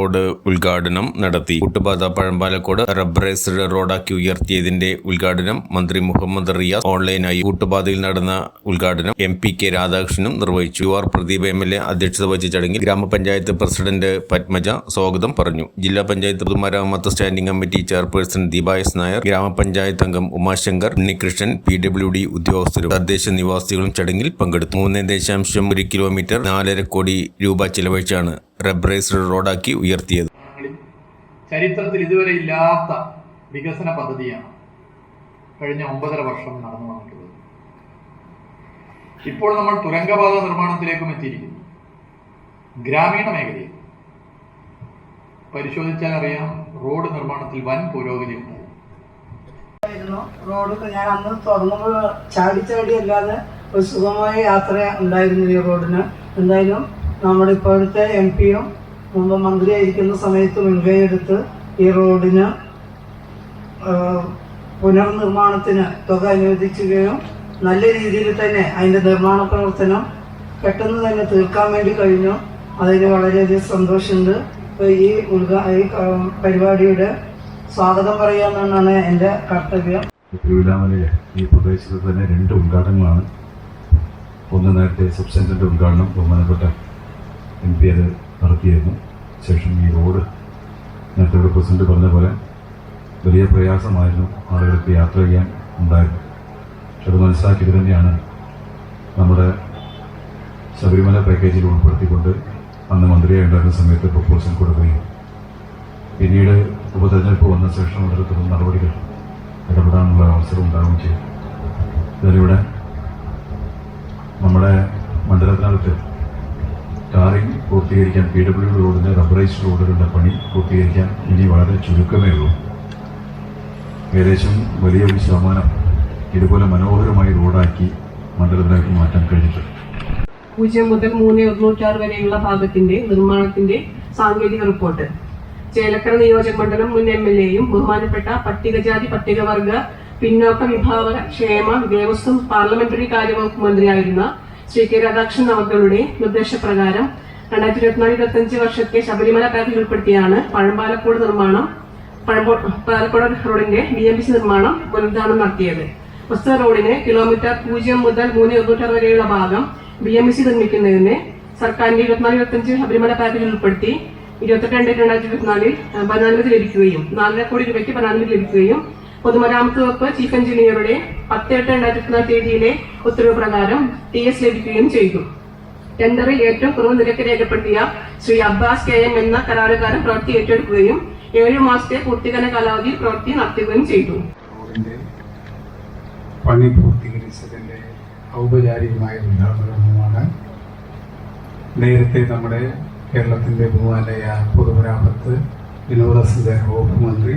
Road ഉദ്ഘാടനം നടത്തി. കൂട്ടുപാത Pazhampalakode rubberised റോഡാക്കി ഉയർത്തിയതിന്റെ ഉദ്ഘാടനം മന്ത്രി മുഹമ്മദ് റിയാസ് ഓൺലൈനായി കൂട്ടുപാതയിൽ നടന്ന ഉദ്ഘാടനം എം പി കെ രാധാകൃഷ്ണനും നിർവഹിച്ചു. U R Pradeep M L A അധ്യക്ഷത വഹിച്ച ചടങ്ങിൽ ഗ്രാമപഞ്ചായത്ത് പ്രസിഡന്റ് പത്മജ സ്വാഗതം പറഞ്ഞു. ജില്ലാ പഞ്ചായത്ത് പൊതുമരാമത്ത് സ്റ്റാൻഡിംഗ് കമ്മിറ്റി ചെയർപേഴ്സൺ ദീപായസ് നായർ ഗ്രാമപഞ്ചായത്ത് അംഗം Umashankar Unnikrishnan P W D ഉദ്യോഗസ്ഥരും തദ്ദേശ നിവാസികളും ചടങ്ങിൽ പങ്കെടുത്തു. മൂന്ന് ദശാംശം ഒരു കിലോമീറ്റർ നാലര കോടി രൂപ ചിലവഴിച്ചാണ് റബ്ബറൈസ്ഡ് റോഡാക്കി ഉയർത്തിയത്. ചരിത്രത്തിൽ ഇതുവരെ ഇല്ലാത്ത വികസന പദ്ധതിയാണ് കഴിഞ്ഞ ഒമ്പതര വർഷം നടന്നു വന്നിട്ടുള്ളത്. ഇപ്പോൾ നമ്മൾ തുരങ്കപാത നിർമ്മാണത്തിലേക്കും എത്തിയിരിക്കുന്നു. ഗ്രാമീണ മേഖലയിൽ. പരിശോധിച്ചാൽ അറിയാം റോഡ് നിർമ്മാണത്തിൽ വൻ പുരോഗതി ഉണ്ടായി. റോഡ് ഞാൻ അന്ന് തുറന്നപ്പോൾ ചാടി ചാടി അല്ലാതെ ഒരു സുഖമായ യാത്ര ഉണ്ടായിരുന്നില്ല ഈ റോഡിന്. എന്തായാലും നമ്മുടെ ഇപ്പോഴത്തെ എം പിയും മുമ്പ് മന്ത്രിയായിരിക്കുന്ന സമയത്ത് മുൻകൈ എടുത്ത് ഈ റോഡിന് പുനർനിർമ്മാണത്തിന് തുക അനുവദിക്കുകയും നല്ല രീതിയിൽ തന്നെ അതിന്റെ നിർമ്മാണ പ്രവർത്തനം പെട്ടെന്ന് തന്നെ തീർക്കാൻ വേണ്ടി കഴിഞ്ഞു. അതിന് വളരെയധികം സന്തോഷമുണ്ട്. ഇപ്പോൾ ഈ ഉദ്ഘാ ഈ പരിപാടിയുടെ സ്വാഗതം പറയാമെന്നാണ് എന്റെ കർത്തവ്യം. തിരുവില്ലാമലയിലെ ഈ പ്രദേശത്ത് തന്നെ രണ്ട് ഉദ്ഘാടനങ്ങളാണ്. ഒന്ന് നേരത്തെ സബ് സെന്ററിന്റെ ഉദ്ഘാടനം ബഹുമാനപ്പെട്ട എം പി അത് നടത്തിയിരുന്നു. ശേഷം ഈ റോഡ് നേരത്തെ ഇവിടെ പ്രസിഡന്റ് പറഞ്ഞ പോലെ വലിയ പ്രയാസമായിരുന്നു. ആളുകൾക്ക് യാത്ര ചെയ്യാൻ ഉണ്ടായിരുന്നു. പക്ഷെ അത് മനസ്സിലാക്കിയത് തന്നെയാണ് നമ്മുടെ ശബരിമല പാക്കേജിൽ ഉൾപ്പെടുത്തിക്കൊണ്ട് അന്ന് മന്ത്രിയായി ഉണ്ടായിരുന്ന സമയത്ത് പ്രപ്പോസൽ കൊടുക്കുകയും പിന്നീട് ഉപതെരഞ്ഞെടുപ്പ് വന്ന ശേഷം വളരെ തുടർന്ന് നടപടികൾ ഇടപെടാനുള്ള അവസരം ഉണ്ടാവുകയും ചെയ്തു. ഇതിലൂടെ നമ്മുടെ മണ്ഡലത്തിനകത്ത് പൂർത്തീകരിക്കാൻ പി ഡബ്ല്യു ഡി റോഡിന്റെ റബ്ബറൈസ് റോഡുകളുടെ പണി പൂർത്തീകരിക്കാൻ ഇനി വളരെ ചുരുക്കമേ ഉള്ളൂ. ഏകദേശം വലിയൊരു ശതമാനം ഇതുപോലെ മനോഹരമായി റോഡാക്കി മണ്ഡലത്തിലേക്ക് മാറ്റാൻ കഴിഞ്ഞിട്ടുണ്ട്. പൂജ്യം മുതൽ മൂന്ന് ഇരുന്നൂറ്റാറ് വരെയുള്ള ഭാഗത്തിന്റെ നിർമ്മാണത്തിന്റെ സാങ്കേതിക റിപ്പോർട്ട് ചേലക്കര നിയോജക മണ്ഡലം മുൻ എം എൽ എയും ബഹുമാനപ്പെട്ട പട്ടികജാതി പട്ടികവർഗ പിന്നോക്ക വിഭാവക ക്ഷേമ ദേവസ്വം പാർലമെന്ററി കാര്യവകുപ്പ് മന്ത്രിയായിരുന്ന ശ്രീ കെ രാധാകൃഷ്ണൻ അവരുടെ നിർദ്ദേശപ്രകാരം രണ്ടായിരത്തി ഇരുപത്തിനാല് ഇരുപത്തഞ്ച് വർഷത്തെ ശബരിമല പാതയിൽ ഉൾപ്പെടുത്തിയാണ് പഴമ്പാലക്കോട് നിർമ്മാണം. പഴമ്പോ- പാലക്കോട് റോഡിന്റെ ബി എം സി നിർമ്മാണം പുനരുദ്ധാരണം നടത്തിയത്. പ്രസ്തുത റോഡിന് കിലോമീറ്റർ പൂജ്യം മുതൽ മൂന്ന് തൊണ്ണൂറ്റാറ് വരെയുള്ള ഭാഗം ബി എം സി നിർമ്മിക്കുന്നതിന് സർക്കാരിന്റെ ഇരുപത്തിനാല് ഇരുപത്തഞ്ച് ശബരിമല പാതയിൽ ഉൾപ്പെടുത്തി ഇരുപത്തെട്ട് രണ്ട് രണ്ടായിരത്തി ഇരുപത്തിനാലിൽ പതിനാലുമതി ലഭിക്കുകയും നാലര കോടി രൂപയ്ക്ക് പതിനാലുമതി ലഭിക്കുകയും പൊതുമരാമത്ത് വകുപ്പ് ചീഫ് എഞ്ചിനീയറുടെ പത്ത് എട്ട് രണ്ടായിരത്തി ഇരുപത്തിനാല് തീയതിയിലെ ഉത്തരവ് പ്രകാരം ടി എസ് ലഭിക്കുകയും ചെയ്തു. ടെൻഡറിൽ ഏറ്റവും കുറവ് നിരക്ക് രേഖപ്പെടുത്തിയ ശ്രീ അബ്ബാസ് കെ എം എന്ന കരാറുകാരൻ പ്രവൃത്തി ഏറ്റെടുക്കുകയും ഏഴു മാസത്തെ പൂർത്തീകരണ കാലാവധിയിൽ പ്രവൃത്തി നടത്തുകയും ചെയ്തു. പണി പൂർത്തീകരിച്ചതിന്റെ ഔപചാരികമായ ഉദ്ഘാടനമാണ് നേരത്തെ നമ്മുടെ കേരളത്തിന്റെ ബഹുമാനായ പൊതുമരാമത്ത് വിനോദസഞ്ചാര വകുപ്പ് മന്ത്രി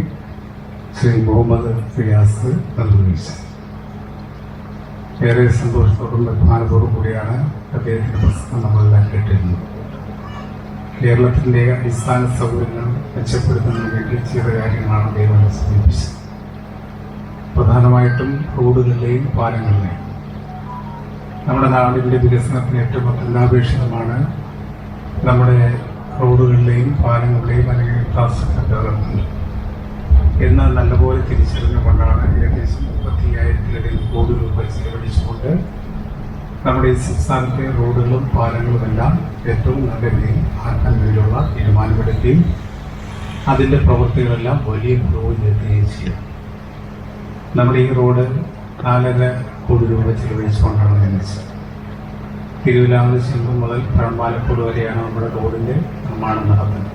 ശ്രീ മുഹമ്മദ് ഫിയാസ് നിർവഹിച്ചത് ഏറെ സന്തോഷത്തോടും ബഹുമാനത്തോടും കൂടിയാണ് അദ്ദേഹത്തിന്റെ പ്രസംഗം നമ്മളെല്ലാം കേട്ടിരുന്നത് കേരളത്തിന്റെ അടിസ്ഥാന സൗകര്യങ്ങൾ മെച്ചപ്പെടുത്തുന്നതിന് വേണ്ടി ചെയ്ത കാര്യങ്ങളാണ് അദ്ദേഹം സൂചിപ്പിച്ചത് പ്രധാനമായിട്ടും റോഡുകളിലെയും പാലങ്ങളിലെയും നമ്മുടെ നാടിന്റെ വികസനത്തിന് ഏറ്റവും അത്യന്താപേക്ഷിതമാണ് നമ്മുടെ റോഡുകളിലെയും പാലങ്ങളുടെയും അല്ലെങ്കിൽ ഇൻഫ്രാസ്ട്രക്ചർ ഡെവലപ്മെന്റ് എന്ന് നല്ലപോലെ തിരിച്ചറിഞ്ഞുകൊണ്ടാണ് ഏകദേശം മുപ്പത്തി അയ്യായിരത്തിലധികം കോടി രൂപ ചെലവഴിച്ചുകൊണ്ട് നമ്മുടെ ഈ സംസ്ഥാനത്തെ റോഡുകളും പാലങ്ങളുമെല്ലാം ഏറ്റവും നല്ല രീതിയിൽ ആക്കാൻ വേണ്ടിയുള്ള തീരുമാനമെടുത്തി അതിന്റെ പ്രവൃത്തികളെല്ലാം വലിയ പുരോഗതിയെത്തുകയും ചെയ്യും. നമ്മുടെ ഈ റോഡ് നാലര കോടി രൂപ ചെലവഴിച്ചുകൊണ്ടാണ് നിർമ്മിച്ചത്. തിരുവിലാമല ചെമ്പ് മുതൽ പഴമ്പാലക്കോട് വരെയാണ് നമ്മുടെ റോഡിന്റെ നിർമ്മാണം നടന്നത്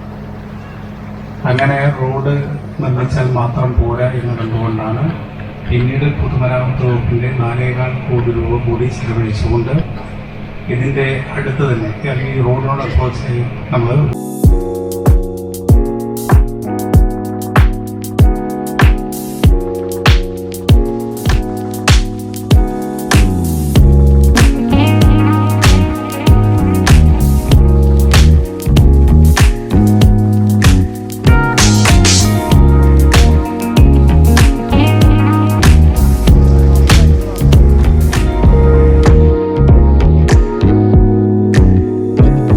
അങ്ങനെ റോഡ് നിർമ്മിച്ചാൽ മാത്രം പോരാ എന്ന് കണ്ടുകൊണ്ടാണ് പിന്നീട് പൊതുമരാമത്ത് വകുപ്പിന്റെ നാലേകാൽ കോടി രൂപ കൂടി ചെലവഴിച്ചുകൊണ്ട് ഇതിന്റെ അടുത്ത് തന്നെ അല്ലെങ്കിൽ റോഡിനോട് അപ്രോച്ച് നമ്മൾ